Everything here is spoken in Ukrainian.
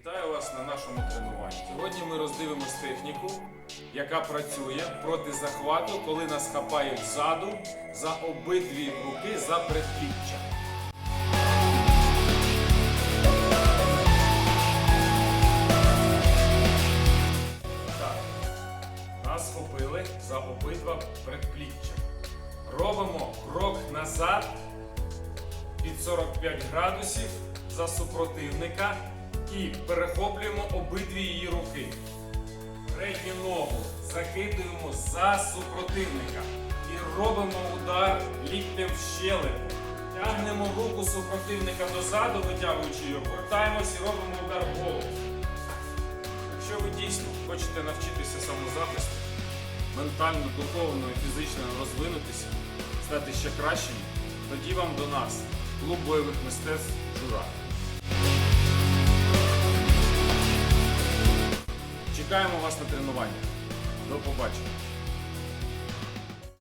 Вітаю вас на нашому тренуванні. Сьогодні ми роздивимось техніку, яка працює проти захвату, коли нас хапають ззаду за обидві руки за предпліччя. Нас схопили за обидва предпліччя. Робимо крок назад під 45 градусів за супротивника і перехоплюємо обидві її руки. Передню ногу закидуємо за супротивника і робимо удар ліктем в щелепу. Тягнемо руку супротивника дозаду, витягуючи його, повертаємось і робимо удар в голову. Якщо ви дійсно хочете навчитися самозахисту, ментально, духовно і фізично розвинутися, стати ще кращим, тоді вам до нас, клуб бойових мистецтв Жура. Чекаємо вас на тренування. До побачення.